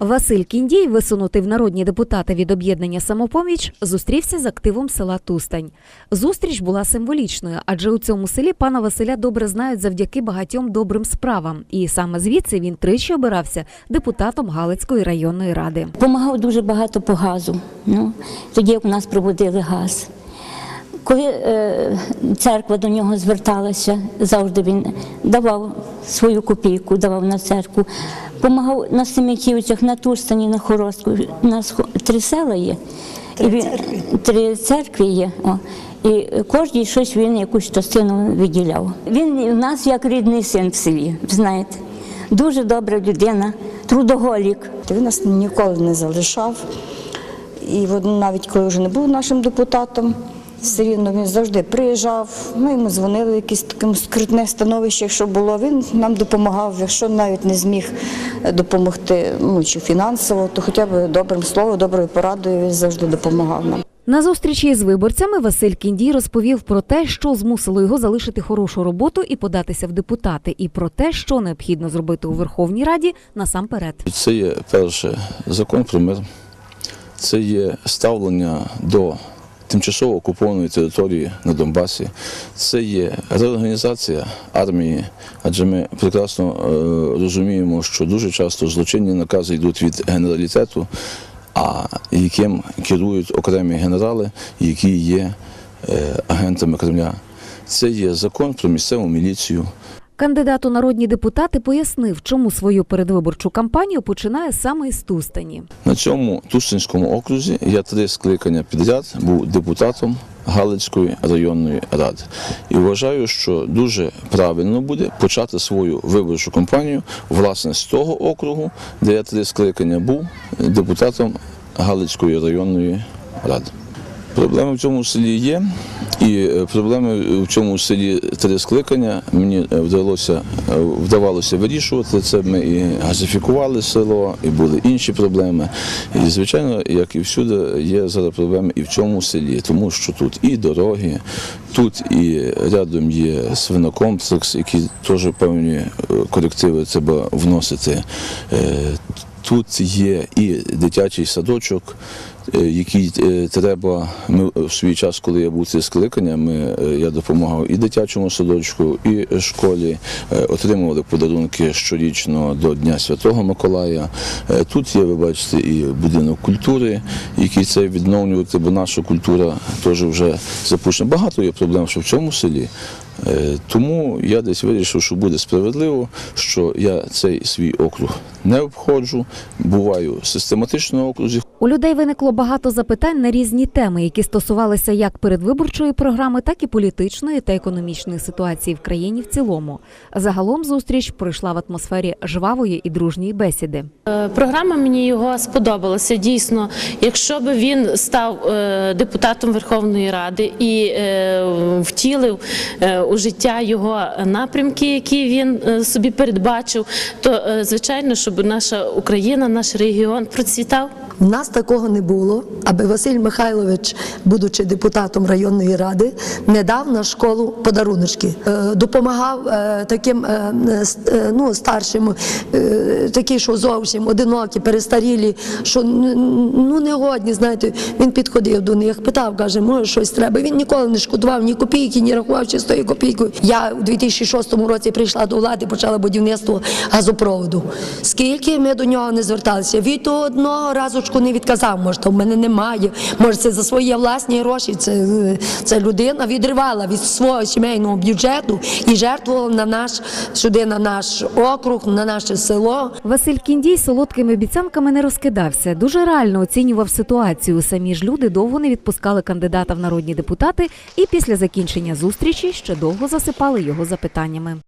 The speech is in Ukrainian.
Василь Кіндій, висунутий в народні депутати від об'єднання самопоміч, зустрівся з активом села Тустань. Зустріч була символічною, адже у цьому селі пана Василя добре знають завдяки багатьом добрим справам. І саме звідси він тричі обирався депутатом Галицької районної ради. Помагав дуже багато по газу. Ну, тоді як у нас проводили газ. Коли е, церква до нього зверталася, завжди він давав свою копійку, давав на церкву. Помагав на Семиківцях, на Турстані, на Хоростку. У нас три села є. Три, він, три церкви є. О. І кожній щось він якусь частину виділяв. Він у нас як рідний син в селі, знаєте. Дуже добра людина, трудоголік. Він нас ніколи не залишав. І навіть коли вже не був нашим депутатом, все рівно він завжди приїжджав. Ми йому дзвонили, якесь таке скрутне становище, якщо було. Він нам допомагав, якщо навіть не зміг допомогти ну, чи фінансово, то хоча б добрим словом, доброю порадою він завжди допомагав нам. На зустрічі з виборцями Василь Кіндій розповів про те, що змусило його залишити хорошу роботу і податися в депутати, і про те, що необхідно зробити у Верховній Раді насамперед. Це є перше закон про мир, це є ставлення до тимчасово окупованої території на Донбасі, це є реорганізація армії, адже ми прекрасно е, розуміємо, що дуже часто злочинні накази йдуть від генералітету, а яким керують окремі генерали, які є е, агентами Кремля. Це є закон про місцеву міліцію. Кандидат у народні депутати пояснив, чому свою передвиборчу кампанію починає саме із Тустані. На цьому Тушинському окрузі я три скликання підряд був депутатом Галицької районної ради. І вважаю, що дуже правильно буде почати свою виборчу кампанію власне з того округу, де я три скликання був депутатом Галицької районної ради. Проблеми в цьому селі є, і е, проблеми в цьому селі три скликання мені е, вдалося е, вдавалося вирішувати. Це ми і газифікували село, і були інші проблеми. І звичайно, як і всюди, є зараз проблеми і в цьому селі, тому що тут і дороги, тут і рядом є свинокомплекс, які теж певні корективи треба вносити. Е, Тут є і дитячий садочок, е, який е, треба. Ми в свій час, коли я був це скликання, ми, е, я допомагав і дитячому садочку, і школі. Е, Отримували подарунки щорічно до Дня Святого Миколая. Е, Тут є, ви бачите, і будинок культури, який це відновлювати, бо наша культура теж вже запущена. Багато є проблем, що в цьому селі. Е, Тому я десь вирішив, що буде справедливо, що я цей свій округ не обходжу, буваю систематично на окрузі. У людей виникло багато запитань на різні теми, які стосувалися як передвиборчої програми, так і політичної та економічної ситуації в країні в цілому. Загалом зустріч пройшла в атмосфері жвавої і дружньої бесіди. Е, Програма мені його сподобалася. Дійсно, якщо б він став е, депутатом Верховної Ради і втілив у життя його напрямки, які він е, собі передбачив, то е, звичайно, щоб наша Україна, наш регіон процвітав. У нас такого не було, аби Василь Михайлович, будучи депутатом районної ради, не дав на школу подаруночки. Е, Допомагав е, таким е, ну, старшим, такі, що зовсім одинокі, перестарілі, що ну не годні, знаєте, він підходив до них, питав, каже, може щось треба. Він ніколи не шкодував ні копійки, ні рахував чистою копійкою. Я у 2006 році прийшла до влади, почала будівництво газопроводу. Скільки ми до нього не зверталися, від одного разочку не відказав. Може, в мене немає. Може, це за свої власні гроші. Це, е, це людина відривала від свого сімейного бюджету і жертвувала на наш сюди, на наш округ, на наше село. Василь Кіндій солодкими обіцянками не розкидався. Дуже реально оцінював ситуацію. Самі ж люди довго не відпускали кандидата в народні депутати, і після закінчення зустрічі ще довго засипали його запитаннями.